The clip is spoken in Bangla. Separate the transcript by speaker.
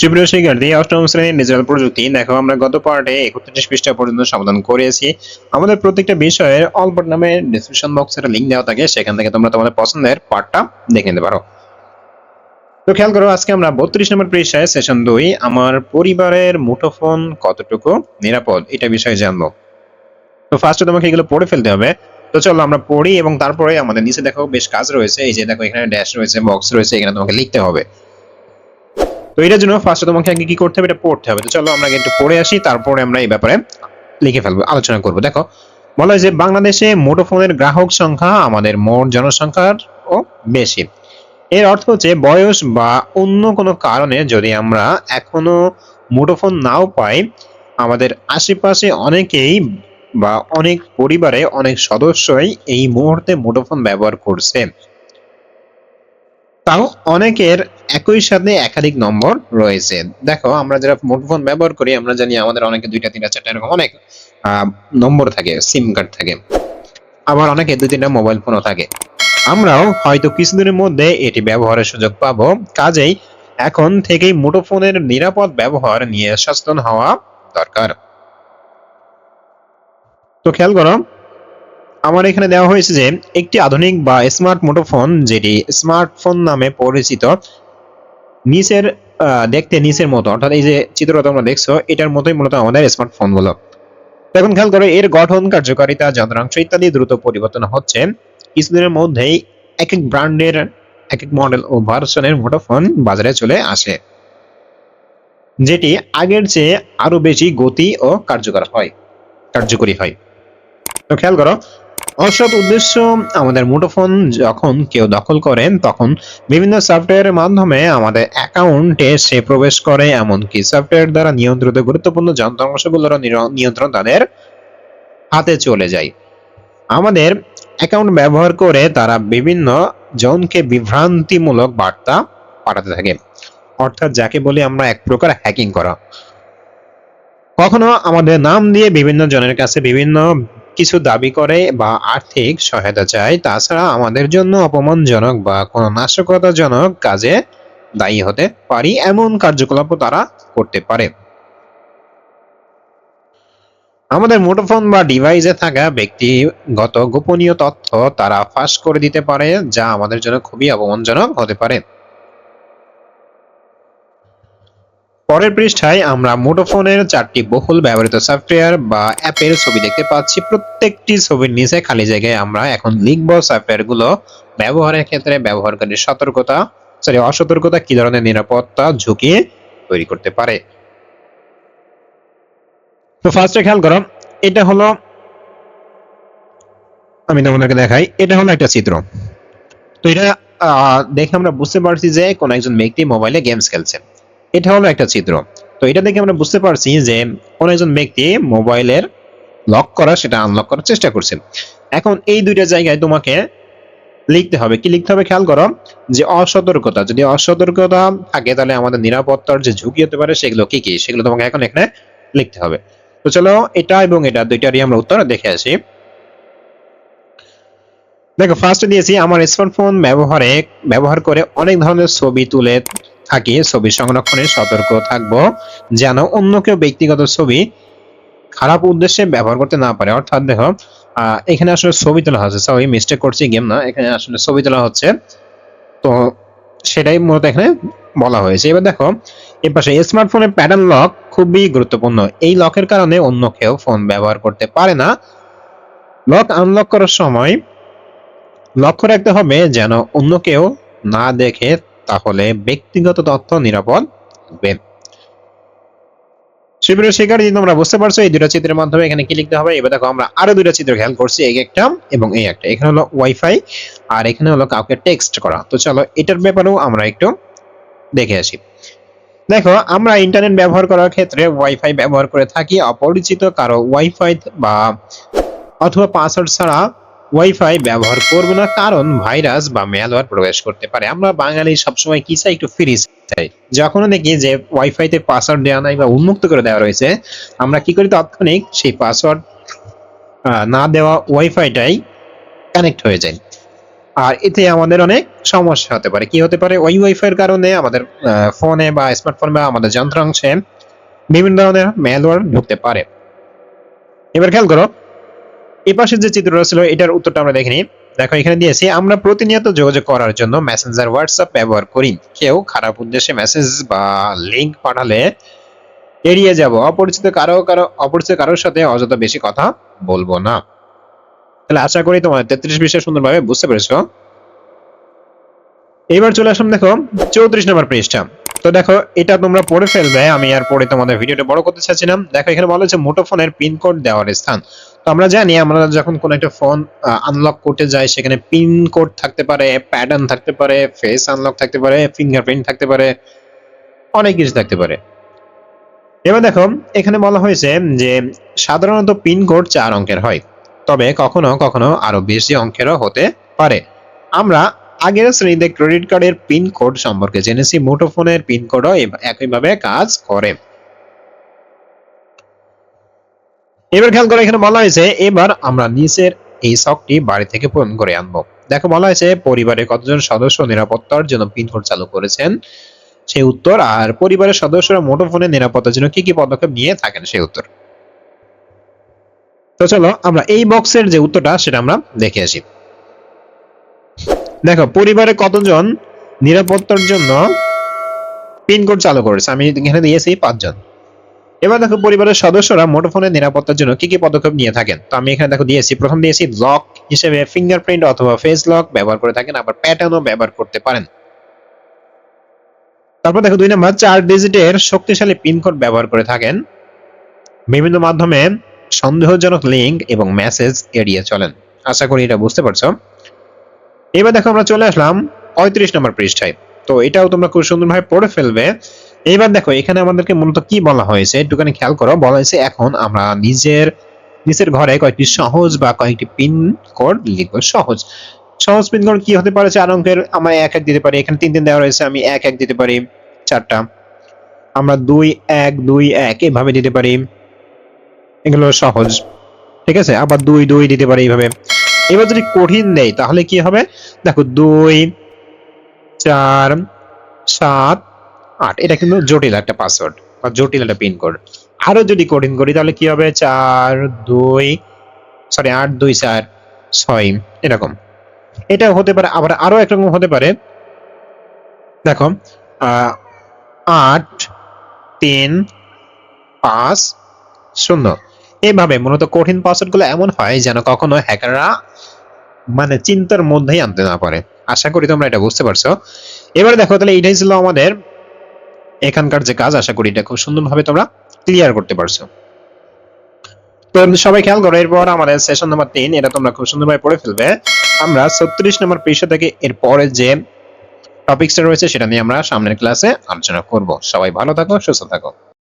Speaker 1: সুপ্রিয় শিক্ষার্থী, অষ্টম শ্রেণির ডিজিটাল প্রযুক্তি, দেখো আমরা গত পার্টে একত্রিশ পৃষ্ঠা পর্যন্ত সমাধান করেছি। আমাদের প্রত্যেকটা বিষয়ের অল্প নামে ডিসক্রিপশন বক্সের লিঙ্ক দেওয়া থাকে, সেখান থেকে তোমরা তোমাদের পছন্দের পার্টটা দেখে নিতে পারো। তো খেয়াল করো, আজকে আমরা বত্রিশ নম্বর পৃষ্ঠায় সেশন দুই, আমার পরিবারের মুঠোফোন কতটুকু নিরাপদ? এটা বিষয়ে জানব। তো ফার্স্টে তোমাকে এগুলো পড়ে ফেলতে হবে। তো চলো আমরা পড়ি এবং তারপরে আমাদের নিচে দেখো বেশ কাজ রয়েছে। এই যে দেখো এখানে ড্যাশ রয়েছে বক্স রয়েছে, এখানে তোমাকে লিখতে হবে। এটার জন্য ফার্স্টে তোমাকে আগে কি করতে হবে? এটা পড়তে হবে। তো চলো আমরা একটু পড়ে আসি, তারপরে আমরা এই ব্যাপারে লিখে ফেলব, আলোচনা করব। দেখো, বলা হয় যে বাংলাদেশে মুঠোফোনের গ্রাহক সংখ্যা আমাদের মোট জনসংখ্যার ও বেশি। এর অর্থ হচ্ছে বয়স বা অন্য কোনো কারণে যদি আমরা এখনও মুঠোফোন নাও পাই, আমাদের আশেপাশে অনেকেই বা অনেক পরিবারে অনেক সদস্যই এই মুহূর্তে মুঠোফোন ব্যবহার করছে। তাও অনেকের একই সাথে একাধিক নম্বর রয়েছে। দেখো, আমরা যারা মুঠোফোন ব্যবহার করি, আমরা জানি আমাদের অনেকে দুইটা, তিনটা, চারটা এরকম অনেক নম্বর থাকে সিম কার্ড থাকে। আবার অনেকে দুই, তিনটা মোবাইল ফোনও থাকে। আমরাও হয়তো কিছুদিনের মধ্যে এটি ব্যবহারের সুযোগ পাবো। কাজেই এখন থেকেই মুঠোফোনের নিরাপদ ব্যবহার নিয়ে সচেতন হওয়া দরকার। তো খেয়াল করো আমার এখানে দেওয়া হয়েছে যে, একটি আধুনিক বা স্মার্ট মুঠোফোন যেটি স্মার্টফোন নামে পরিচিত, নিচের দেখতে নিচের মতো, অর্থাৎ এই যে চিত্রটা তোমরা দেখছ, এটার মতোই মূলত আমাদের স্মার্টফোনগুলো। এখন খেয়াল করো, এর গঠন, কার্যকারিতা, যন্ত্রাংশ ইত্যাদি দ্রুত পরিবর্তন হচ্ছে। কিছুদিনের মধ্যেই এক এক ব্র্যান্ডের, এক এক মডেল ও ভার্সনের মুঠোফোন বাজারে চলে আসে, যেটি আগের চেয়ে আরও বেশি গতি ও কার্যকর হয়, কার্যকরী হয়। তো খেয়াল করো অসৎ উদ্দেশ্য আমাদের মুঠোফোন যখন কেউ দখল করেন, তখন বিভিন্ন সফটওয়্যারের মাধ্যমে আমাদের অ্যাকাউন্টে সে প্রবেশ করে। এমনকি সফটওয়্যার দ্বারা নিয়ন্ত্রিত গুরুত্বপূর্ণ যন্ত্রাংশগুলোর নিয়ন্ত্রণ তাদের হাতে চলে যায়। আমাদের অ্যাকাউন্ট ব্যবহার করে তারা বিভিন্ন জনকে বিভ্রান্তিমূলক বার্তা পাঠাতে থাকে। অর্থাৎ যাকে বলি আমরা এক প্রকার হ্যাকিং করা। কখনো আমাদের নাম দিয়ে বিভিন্ন জনের কাছে বিভিন্ন কিছু দাবি করে বা আর্থিক সহায়তা চায়, তাছাড়া আমাদের জন্য অপমানজনক বা কোনো নাশকতাজনক কাজে দায়ী হতে পারি এমন কার্যকলাপও তারা করতে পারে। আমাদের মুঠোফোন বা ডিভাইসে থাকা ব্যক্তিগত গোপনীয় তথ্য তারা ফাঁস করে দিতে পারে, যা আমাদের জন্য খুবই অপমানজনক হতে পারে। পরের পৃষ্ঠায় আমরা মুঠোফোনের চারটি বহুল ব্যবহৃত সফটওয়্যার বা অ্যাপের ছবি দেখতে পাচ্ছি। প্রত্যেকটি ছবির নিচে খালি জায়গায় আমরা এখন লিখব সফটওয়্যারগুলো ব্যবহারের ক্ষেত্রে ব্যবহারকারীর সতর্কতা সরি অসতর্কতা, কি ধরনের নিরাপত্তা ঝুঁকি তৈরি করতে পারে। তো ফার্স্টে খেয়াল করো, এটা হলো, আমি তোমাদেরকে দেখাই, এটা হলো একটা চিত্র। তো এটা দেখে আমরা বুঝতে পারছি যে কোন একজন ব্যক্তি মোবাইলে গেমস খেলছে। এটা হলো একটা চিত্র। তো এটা দেখে আমরা বুঝতে পারছি যে কোন একজন ব্যক্তি মোবাইলের লক করা, সেটা আনলক করার চেষ্টা করছে। এখন এই দুইটা জায়গায় তোমাকে লিখতে হবে। কি লিখতে হবে খেয়াল করো? যে অসতর্কতা। যদি অসতর্কতা থাকে, তাহলে আমাদের নিরাপত্তার যে ঝুঁকি হতে পারে, সেগুলো কি কি? সেগুলো তোমাকে এখন এখানে লিখতে হবে। তো চলো, এটা এবং এটা দুইটারই আমরা উত্তর দেখে আসি। দেখো ফার্স্টে দিয়েছি, আমার স্মার্টফোন ব্যবহারে, ব্যবহার করে অনেক ধরনের ছবি তুলে থাকি, ছবি সংরক্ষণে সতর্ক থাকব, যেন অন্য কেউ ব্যক্তিগত ছবি খারাপ উদ্দেশ্যে ব্যবহার করতে না পারে। অর্থাৎ দেখো এখানে আসলে ছবি তোলা হচ্ছে। সরি মিস্টেক করছি গেম না। এখানে আসলে ছবি তোলা হচ্ছে। তো সেটাই মূলত এখানে বলা হয়েছে। এবার দেখো এর পাশে স্মার্টফোনের প্যাটার্ন লক খুবই গুরুত্বপূর্ণ। এই লকের কারণে অন্য কেউ ফোন ব্যবহার করতে পারে না। লক আনলক করার সময় লক্ষ্য রাখতে হবে যেন অন্য কেউ না দেখে তাহলে ব্যক্তিগত তথ্য নিরাপদ থাকবে শিবিরের শিকার যদি তোমরা বুঝতে পারছ, এই দুটা চিত্রের মাধ্যমে এখানে কি লিখতে হবে? এবার দেখো, আমরা আরও দুটা চিত্র খেয়াল করছি এই একটা এবং এই একটা। এখানে হলো ওয়াইফাই আর এখানে হলো কাউকে টেক্সট করা। তো চলো, এটার ব্যাপারেও আমরা একটু দেখে আসি। দেখো, আমরা ইন্টারনেট ব্যবহার করার ক্ষেত্রে ওয়াইফাই ব্যবহার করে থাকি। অপরিচিত কারও ওয়াইফাই বা অথবা পাসওয়ার্ড ছাড়া ওয়াইফাই ব্যবহার করব না, কারণ ভাইরাস বা ম্যালওয়্যার প্রবেশ করতে পারে। আমরা বাঙালি সবসময় কি চাই? একটু ফ্রি চাই। যখন দেখি যে ওয়াইফাইতে পাসওয়ার্ড দেওয়া নাই বা উন্মুক্ত করে দেওয়া রয়েছে, আমরা কি করি তাৎক্ষণিক সেই পাসওয়ার্ড না দেওয়া ওয়াইফাইটাই কানেক্ট হয়ে যায়। আর এতে আমাদের অনেক সমস্যা হতে পারে। কি হতে পারে? ওই ওয়াইফাইয়ের কারণে আমাদের ফোনে বা স্মার্টফোনে বা আমাদের যন্ত্রাংশে বিভিন্ন ধরনের ম্যালওয়্যার ঢুকতে পারে। এবার খেয়াল করো এই পাশে যে চিত্রটা ছিল, এটার উত্তরটা আমরা দেখিনি দেখো, এখানে দিয়েছি, আমরা প্রতিনিয়ত যোগাযোগ করার জন্য মেসেঞ্জার হোয়াটসঅ্যাপ ব্যবহার করি। কেউ খারাপ উদ্দেশ্যে মেসেজ বা লিংক পাঠালে এড়িয়ে যাব। অপরিচিত কারও কারও, অপরিচিত কারোর সাথে অযথা বেশি কথা বলব না। তাহলে আশা করি তোমার তেত্রিশ বিষয় সুন্দরভাবে বুঝতে পেরেছ। এবার চলে আসলাম, দেখো, চৌত্রিশ নম্বর পৃষ্ঠা। তো দেখো, এটা তোমরা পড়ে ফেলবে, আমি আর পরে তোমাদের ভিডিওটা বড় করতে চাচ্ছিলাম দেখো, এখানে বলা হচ্ছে পিন কোড দেওয়ার স্থান। তো আমরা জানি, আমরা যখন কোন একটা ফোন আনলক করতে যাই, সেখানে পিন কোড থাকতে পারে প্যাটার্ন থাকতে পারে ফেস আনলক থাকতে পারে ফিঙ্গারপ্রিন্ট থাকতে পারে, অনেক কিছু থাকতে পারে। এবার দেখো, এখানে বলা হয়েছে যে সাধারণত পিন কোড চার অঙ্কের হয়, তবে কখনো কখনো আরও বেশি অঙ্কেরও হতে পারে। আমরা আগের শ্রেণীতে ক্রেডিট কার্ডের পিন কোড সম্পর্কে জেনেছি, মুঠোফোনের পিন কোডও একইভাবে কাজ করে। এবার খেয়াল করে এখানে বলা হয়েছে, এবার আমরা নিচের এই শখটি বাড়ি থেকে পূরণ করে আনব। দেখো বলা হয়েছে, পরিবারের কতজন সদস্য নিরাপত্তার জন্য পিন কোড চালু করেছেন? সেই উত্তর, আর পরিবারের সদস্যরা মুঠোফোনের নিরাপত্তার জন্য কি কি পদক্ষেপ নিয়ে থাকেন? সেই উত্তর। তো চলো, আমরা এই বক্সের যে উত্তরটা, সেটা আমরা দেখে আসি। দেখো পরিবারে কতজন নিরাপত্তার জন্য পিন কোড চালু করেছে? আমি এখানে দিয়েছি পাঁচজন। এবার দেখো, পরিবারের সদস্যরা মুঠোফোনের নিরাপত্তার জন্য কি কি পদক্ষেপ নিয়ে থাকেন? তো আমি এখানে দেখো দিয়েছি, প্রথম দিয়েছি লক হিসেবে ফিঙ্গারপ্রিন্ট অথবা ফেস লক ব্যবহার করে থাকেন, আবার প্যাটার্নও ব্যবহার করতে পারেন। তারপর দেখো, দুই নম্বর, চার ডিজিটের শক্তিশালী পিন কোড ব্যবহার করে থাকেন। বিভিন্ন মাধ্যমে সন্দেহজনক লিঙ্ক এবং মেসেজ এড়িয়ে চলেন। আশা করি এটা বুঝতে পারছ। এবার দেখো আমরা চলে আসলাম পঁয়ত্রিশ নম্বর পৃষ্ঠায়। তো এটাও তোমরা খুব সুন্দরভাবে পড়ে ফেলবে। এবার দেখো, এখানে আমাদেরকে মূলত কি বলা হয়েছে? একটুখানি খেয়াল করো, বলা হয়েছে এখন আমরা নিজের নিজের ঘরে কয়েকটি সহজ বা কয়েকটি পিন কোড লিখব সহজ। সহজ পিন কোড কি হতে পারে? চার অঙ্কের আমরা এক এক দিতে পারি। এখানে তিন তিন দেওয়া রয়েছে, আমি এক এক দিতে পারি চারটা। আমরা দুই, এক দুই, এক এভাবে দিতে পারি। এগুলো সহজ। ঠিক আছে? আবার দুই দুই দিতে পারি এইভাবে। এবার যদি কঠিন দেয় তাহলে কি হবে? দেখো, দুই, চার, সাত, আট। এটা কিন্তু জটিল একটা পাসওয়ার্ড বা জটিল একটা পিনকোড আরও যদি কঠিন করি, তাহলে কি হবে? চার, দুই সরি আট, দুই, চার, ছয়, এরকম। এটা হতে পারে, আবার আরও একরকম হতে পারে। দেখো আট, তিন, পাঁচ, শূন্য। এইভাবে মূলত কঠিন পাসওয়ার্ডগুলো এমন হয় যেন কখনো হ্যাকাররা মানে চিন্তার মধ্যেই আনতে না পারে। আশা করি তোমরা এটা বুঝতে পারছ। এবারে দেখো, তাহলে এটাই ছিল আমাদের এখানকার যে কাজ। আশা করি এটা খুব সুন্দরভাবে তোমরা ক্লিয়ার করতে পারছ। তো সবাই খেয়াল করো, এরপর আমাদের সেশন নাম্বার তিন, এটা তোমরা খুব সুন্দরভাবে পড়ে ফেলবে। আমরা ছত্রিশ নম্বর পৃষ্ঠা থেকে এর পরে যে টপিকসটা রয়েছে, সেটা নিয়ে আমরা সামনের ক্লাসে আলোচনা করব। সবাই ভালো থাকো, সুস্থ থাকো।